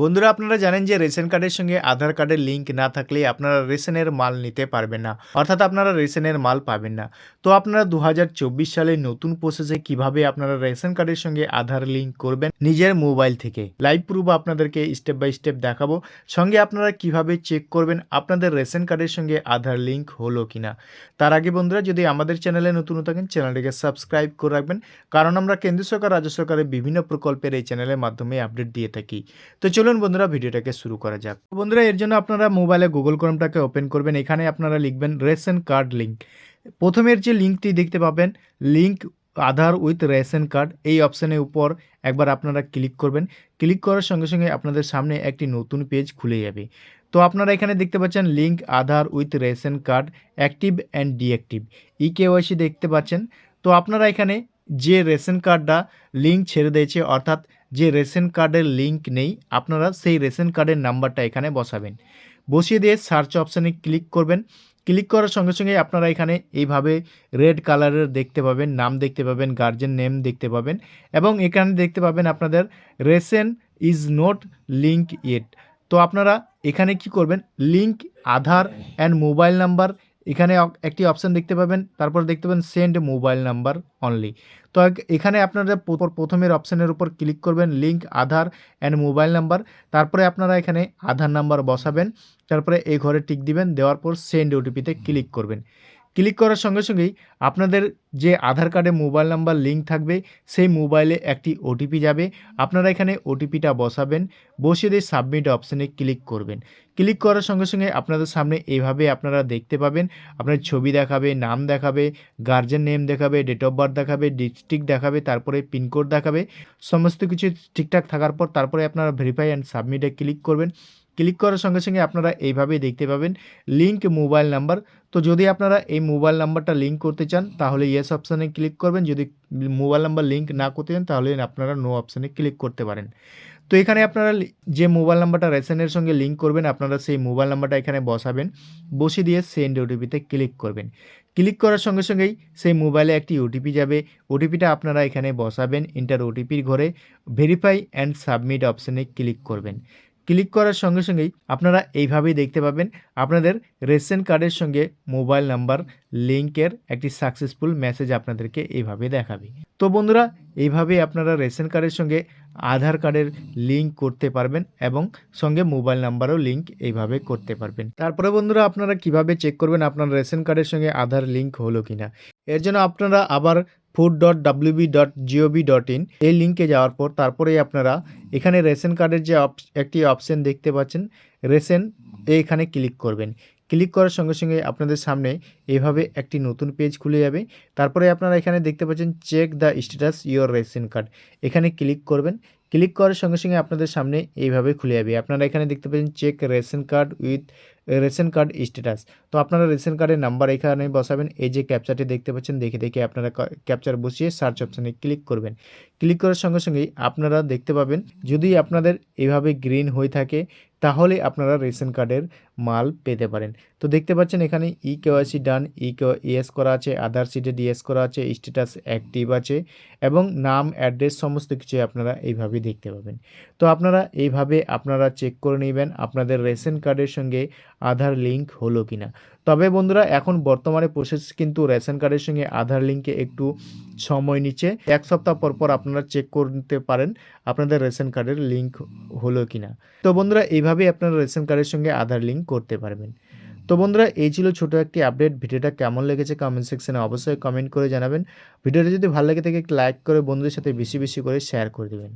বন্ধুরা, আপনারা জানেন যে রেশন কার্ডের সঙ্গে আধার কার্ডের লিঙ্ক না থাকলে আপনারা রেশনের মাল নিতে পারবেন না। অর্থাৎ আপনারা রেশনের মাল পাবেন না। তো আপনারা দু হাজার চব্বিশ সালে নতুন প্রসেসে কীভাবে আপনারা রেশন কার্ডের সঙ্গে আধার লিঙ্ক করবেন নিজের মোবাইল থেকে? লাইভ প্রুফ আপনাদেরকে স্টেপ বাই স্টেপ দেখাবো। সঙ্গে আপনারা কীভাবে চেক করবেন আপনাদের রেশন কার্ডের সঙ্গে আধার লিঙ্ক হলো কিনা? তার আগে বন্ধুরা, যদি আমাদের চ্যানেলে নতুন থাকেন, চ্যানেলটিকে সাবস্ক্রাইব করে রাখবেন। কারণ আমরা কেন্দ্র সরকার, রাজ্য সরকারের বিভিন্ন প্রকল্পের এই চ্যানেলের মাধ্যমে আপডেট দিয়ে থাকি। তো চলুন বন্ধুরা, ভিডিওটাকে শুরু করা যাক। বন্ধুরা, এর জন্য আপনারা মোবাইলে গুগল ক্রোমটাকে ওপেন করবেন। এখানে আপনারা লিখবেন রেশন কার্ড লিঙ্ক। প্রথমের যে লিঙ্কটি দেখতে পাবেন, link Aadhaar with ration card, এই অপশানের উপর একবার আপনারা ক্লিক করবেন। ক্লিক করার সঙ্গে সঙ্গে আপনাদের সামনে একটি নতুন পেজ খুলে যাবে। তো আপনারা এখানে দেখতে পাচ্ছেন link Aadhaar with ration card, active and deactive. E KYC দেখতে পাচ্ছেন। তো আপনারা এখানে যে রেশন কার্ডটা লিঙ্ক ছেড়ে দিয়েছে, অর্থাৎ যে রেশন কার্ডের লিঙ্ক নেই, আপনারা সেই রেশন কার্ডের নাম্বারটা এখানে বসাবেন। বসিয়ে দিয়ে সার্চ অপশানে ক্লিক করবেন। ক্লিক করার সঙ্গে সঙ্গে আপনারা এখানে এইভাবে রেড কালারের দেখতে পাবেন, নাম দেখতে পাবেন, গার্জেন নেম দেখতে পাবেন এবং এখানে দেখতে পাবেন আপনাদের ration is not link it তো আপনারা এখানে কি করবেন? Link Aadhaar and mobile number এখানে একটি অপশান দেখতে পাবেন। তারপর দেখতে পাবেন সেন্ড মোবাইল নাম্বার অনলি তো এখানে আপনারা প্র- প্রথমের অপশানের উপর ক্লিক করবেন link Aadhaar and mobile number তারপরে আপনারা এখানে আধার নাম্বার বসাবেন। তারপরে এই ঘরে টিক দিবেন, দেওয়ার পর সেন্ড ওটিপিতে ক্লিক করবেন। ক্লিক করার সঙ্গে সঙ্গেই আপনাদের যে আধার কার্ডে মোবাইল নাম্বার লিঙ্ক থাকবে, সেই মোবাইলে একটি ওটিপি যাবে। আপনারা এখানে ওটিপিটা বসাবেন, বসিয়ে দিয়ে সাবমিট অপশানে ক্লিক করবেন। ক্লিক করার সঙ্গে সঙ্গে আপনাদের সামনে এইভাবে আপনারা দেখতে পাবেন, আপনার ছবি দেখাবে, নাম দেখাবে, গার্জেন নেম দেখাবে, ডেট অফ বার্থ দেখাবে, ডিস্ট্রিক্ট দেখাবে, তারপরে পিনকোড দেখাবে। সমস্ত কিছু ঠিকঠাক থাকার পর তারপরে আপনারা ভেরিফাই অ্যান্ড সাবমিটে ক্লিক করবেন। ক্লিক করার সঙ্গে সঙ্গে আপনারা এইভাবেই দেখতে পাবেন লিঙ্ক মোবাইল নাম্বার তো যদি আপনারা এই মোবাইল নাম্বারটা লিঙ্ক করতে চান, তাহলে ইয়েস অপশানে ক্লিক করবেন। যদি মোবাইল নাম্বার লিঙ্ক না করতে চান, তাহলে আপনারা নো অপশানে ক্লিক করতে পারেন। তো এখানে আপনারা যে মোবাইল নাম্বারটা রেশনের সঙ্গে লিঙ্ক করবেন, আপনারা সেই মোবাইল নাম্বারটা এখানে বসাবেন। বসিয়ে দিয়ে সেন্ড ওটিপিতে ক্লিক করবেন। ক্লিক করার সঙ্গে সঙ্গেই সেই মোবাইলে একটি ওটিপি যাবে। ওটিপিটা আপনারা এখানে বসাবেন ইন্টার ওটিপির ঘরে। ভেরিফাই অ্যান্ড সাবমিট অপশানে ক্লিক করবেন। ক্লিক করার সঙ্গে সঙ্গেই আপনারা এইভাবেই দেখতে পাবেন আপনাদের রেশন কার্ডের সঙ্গে মোবাইল নাম্বার, লিঙ্কের একটি সাকসেসফুল মেসেজ আপনাদেরকে এইভাবে দেখাবে। তো বন্ধুরা এইভাবে আপনারা রেশন কার্ডের সঙ্গে আধার কার্ডের লিঙ্ক করতে পারবেন এবং সঙ্গে মোবাইল নাম্বারও লিঙ্ক এইভাবে করতে পারবেন। তারপরে বন্ধুরা, আপনারা কীভাবে চেক করবেন আপনার রেশন কার্ডের সঙ্গে আধার লিঙ্ক হলো কিনা? এর জন্য আপনারা আবার food dot WB dot GOV dot in এই লিঙ্কে যাওয়ার পর তারপরেই আপনারা এখানে রেশন কার্ডের যে একটি অপশন দেখতে পাচ্ছেন। রেশন এখানে ক্লিক করবেন। ক্লিক করার সঙ্গে সঙ্গে আপনাদের সামনে এভাবে একটি নতুন পেজ খুলে যাবে। তারপরে আপনারা এখানে দেখতে পাচ্ছেন check the status your ration card এখানে ক্লিক করবেন। ক্লিক করার সঙ্গে সঙ্গে আপনাদের সামনে এইভাবে খুলে যাবে। আপনারা এখানে দেখতে পাচ্ছেন check ration card with ration card status তো আপনারা রেশন কার্ডের নাম্বার এখানে বসাবেন। এই যে ক্যাপচারটি দেখতে পাচ্ছেন, দেখে দেখে আপনারা ক্যাপচার বসিয়ে সার্চ অপশানে ক্লিক করবেন। ক্লিক করার সঙ্গে সঙ্গেই আপনারা দেখতে পাবেন, যদি আপনাদের এভাবে গ্রিন হয়ে থাকে, তাহলে আপনারা রেশন কার্ডের মাল পেতে পারেন। তো দেখতে পাচ্ছেন এখানে ই কেওয়াইসি ডান ই ইএস করা আছে আধার সিটে ডিএস করা আছে স্ট্যাটাস অ্যাক্টিভ আছে এবং নাম অ্যাড্রেস সমস্ত কিছু আপনারা এইভাবে দেখতে পাবেন। তো আপনারা এইভাবে আপনারা চেক করে নেবেন আপনাদের রেশন কার্ডের সঙ্গে আধার লিঙ্ক হলো কিনা। তবে বন্ধুরা, এখন বর্তমানে প্রসেস কিন্তু রেশন কার্ডের সঙ্গে আধার লিঙ্কে একটু সময় নিচ্ছে। এক সপ্তাহ পর পর আপনারা চেক করতে পারেন আপনাদের রেশন কার্ডের লিঙ্ক হলো কিনা। তো বন্ধুরা, এইভাবেই আপনারা রেশন কার্ডের সঙ্গে আধার লিঙ্ক করতে পারবেন। তো বন্ধুরা, এই ছিল ছোটো একটি আপডেট। ভিডিওটা কেমন লেগেছে কমেন্ট সেকশানে অবশ্যই কমেন্ট করে জানাবেন। ভিডিওটা যদি ভালো লেগে থাকে লাইক করে বন্ধুদের সাথে বেশি বেশি করে শেয়ার করে দেবেন।